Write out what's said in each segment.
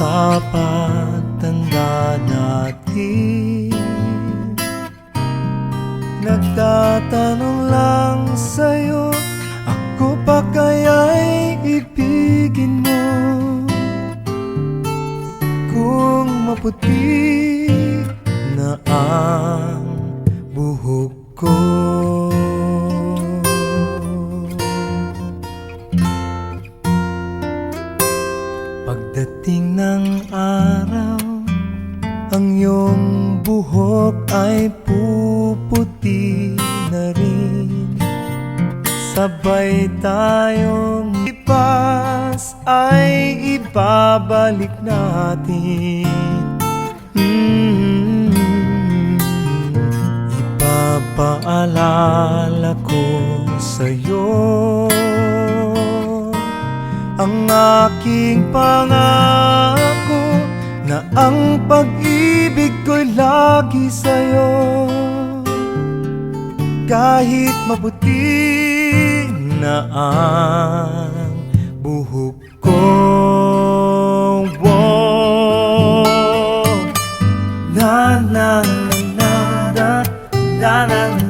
sa pagtanda natin. Nagtatanong lang sa'yo Ako pa kaya'y ibigin mo? Kung maputi na ang buhok ko Pagdating ng araw Ang iyong buhok ay puputi na rin. Sabay tayong ipas ay ibabalik natin aking pangako na ang pag-ibig ko'y lagi sa'yo. Kahit mabuti na ang buhok ko na na na na na na na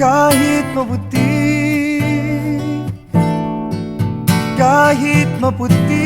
Kahit maputi Kahit maputi